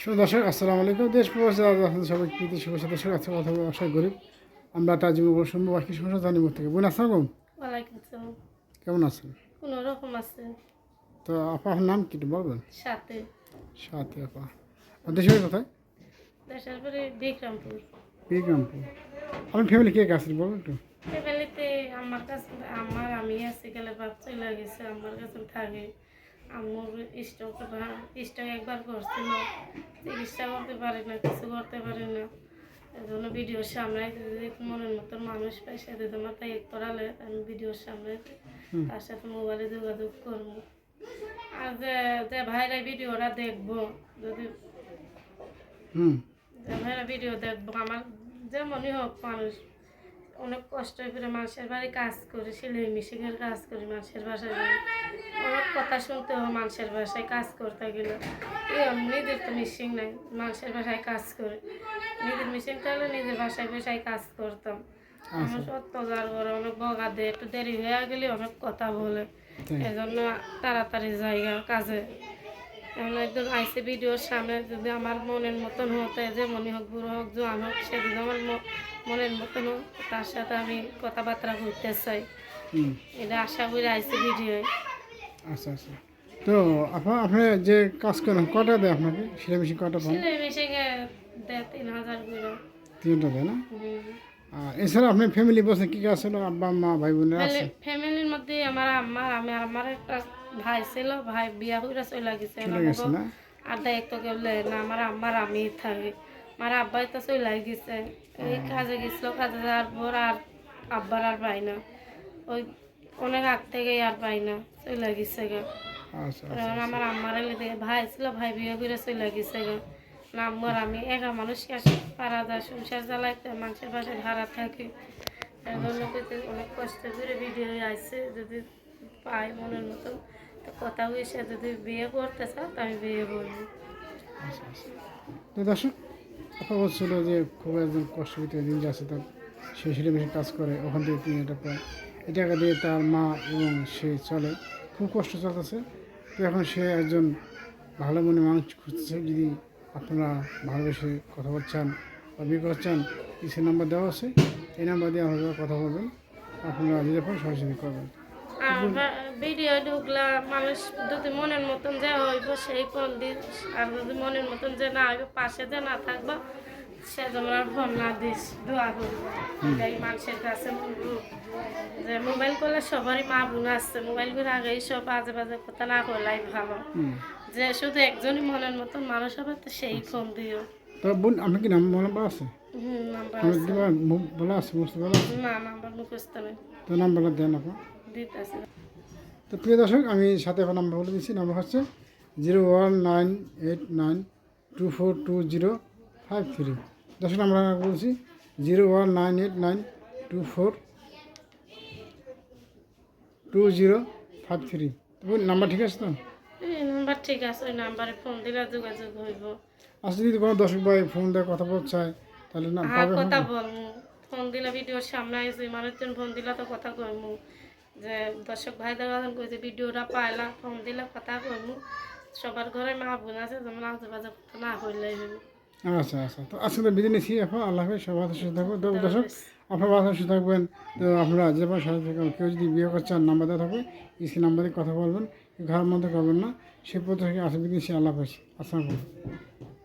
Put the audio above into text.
শুভ দর্শক আসসালামু আলাইকুম। দেশ প্রবাসী সবাই প্রীতি শুভেচ্ছা দর্শক আজকে কথা বলব আশা গরিব আমরা তাজিম বসম্ভ বাকি সমস্যা জানি মুখ থেকে। বোন আসসালাম কেমন আছেন? কোনো রকম আছে। তো আপা আপনার নাম কি বলবেন? সাথে। সাথে আপা। আর দেশের বাড়ি কোথায়? দেশের পরে বিক্রমপুর। বিক্রমপুর। আপনার ফ্যামিলি কে কে আছেন বলবেন একটু। ফ্যামিলিতে আমার কাছে আমার আমি আছি গেলে বাপ চলে গেছে আমার কাছে থাকে। আমার স্টক স্টক একবার করছিল চিকিৎসা করতে পারি না কিছু করতে পারি না। এই জন্য ভিডিওর সামনে যদি মনের মতন মানুষ পাই সাথে তোমার তাই করালে আমি ভিডিওর সামনে তার সাথে মোবাইলে যোগাযোগ করব। আর যে যে ভাইরা ভিডিওটা দেখব যদি হুম। ভাইরা ভিডিও দেখব আমার যেমনই হোক মানুষ অনেক কষ্ট করে মানুষের বাড়ি কাজ করি সেলাই মেশিনের কাজ করি মানুষের বাসায়। অনেক কথা শুনতে হয় মানুষের বাসায় কাজ করতে গেলে। নিজের তো মেশিন নাই মানুষের বাসায় কাজ করে। নিজের মেশিন থাকলে নিজের বাসায় বাসায় কাজ করতাম। আমার অত্যাচার করে অনেক বগা দেয় একটু দেরি হয়ে গেলে অনেক কথা বলে। এজন্য তাড়াতাড়ি জায়গা কাজে। এখন একদম আইসি ভিডিওর সামনে যদি আমার মনের মতন হতে যে মনে হোক বুড়ো হোক জোয়ান হোক সেদিন আমার মনের মতন হোক তার সাথে আমি কথাবার্তা বলতে চাই। এটা আশা করি আইসি ভিডিও আচ্ছা আচ্ছা। তো আপা আপনি যে কাজ করেন কটা দেয় আপনাকে? সেলাই মেশিন কটা পান? সেলাই মেশিনে দেড় তিন হাজার করে। তিনটা দেয় না? এছাড়া আপনার ফ্যামিলি বসে কী কাজ ছিল আব্বা মা ভাই বোনেরা আছে? ফ্যামিলির মধ্যে আমার আম্মা আমি আমার একটা ভাই ছিল ভাই বিয়া করে চলে গেছে না? আর দায়িত্ব কেবলে না আমার আম্মার আমি থাকি। আমার আব্বাই তো চলে গেছে। এই কাজে গেছিল কাজে যাওয়ার পর আর আব্বার আর পাই না। ওই অনেক আগ থেকে আর পাই না চলে গেছে গে। আচ্ছা কারণ আমার আম্মার ভাই ছিল ভাই বিয়ে করে চলে গেছে গে। না আমি একা মানুষ কাছে পারা যায় সংসার চালাইতে মানুষের পাশে ভাড়া থাকি। তার জন্য অনেক কষ্ট করে ভিডিও আসছে যদি পাই মনের মতন। তো কথা হয়েছে যদি বিয়ে করতে চাও তো আমি বিয়ে করব। আচ্ছা আচ্ছা। দর্শক বলছিল যে খুব একজন কষ্টবিত দিন যাচ্ছে তার সে সেটা বেশি কাজ করে ওখান থেকে তিনি এটা পায়। এই টাকা দিয়ে তার মা এবং সে চলে খুব কষ্ট চলতেছে। তো এখন সে একজন ভালো মনে মানুষ খুঁজতেছে যদি আপনারা ভালোবেসে কথা বলছেন বা বিয়ে করছেন কিসের নাম্বার দেওয়া আছে। এই নাম্বার দিয়ে আপনারা কথা বলবেন আপনারা দিতে পারেন সরাসরি করবেন। ভিডিও ঢুকলা মানুষ যদি মনের মতন যে হইব সেই দিস আর যদি মনের মতন যে না হইব পাশে যে না থাকব সে ফোন না দিস দোয়া করব এই মানুষের কাছে যে মোবাইল করলে সবারই মা বোন আসছে মোবাইল করে আগে সব বাজে বাজে কথা না করলাই ভালো। যে শুধু একজনই মনের মতন মানুষ হবে তো সেই ফোন দিও। তো বোন আপনার কি হুম নাম্বার আমার আছে। মুখ বলা আছে বুঝতে বলা আছে? না নাম্বার মুখস্থ নেই। তো নাম্বারটা দেন আপনার দিতেছে। তো প্রিয় দর্শক আমি সাথে এখন নাম্বার বলে দিচ্ছি। নাম্বার হচ্ছে zero one nine eight nine two four two zero five three. দর্শক আমরা বলছি zero one nine eight nine two four two zero five three. Number ঠিক আছে তো? ঠিক আছে ওই নাম্বারে ফোন দিলে যোগাযোগ হইব। আচ্ছা যদি কোনো দর্শক ভাই ফোন দিয়ে কথা বলতে চায় তাহলে না হ্যাঁ কথা বলমু। ফোন দিলে ভিডিওর সামনে আইসি মানুষজন ফোন দিলে তো কথা কইমু। যে দর্শক ভাই দেখা কইছে ভিডিওটা পাইলা ফোন দিলে কথা কইমু। সবার ঘরে মা বোন আছে যেমন আজেবাজে কথা না হইলেই হইব। আচ্ছা আচ্ছা তো আজকে তো বিদিনে নিচ্ছি এখন আল্লাহ হাফেজ সবাই সুস্থ থাকব তো দর্শক আপনার ভালো সুস্থ থাকবেন। তো আপনারা যে সাথে থাকবেন কেউ যদি বিয়ে করছেন নাম্বার দেওয়া থাকবে স্ক্রিন নাম্বারে কথা বলবেন। ঘরের মধ্যে করবেন না। সে আসে বিদিন সে আল্লাহ আসসালামু আলাইকুম।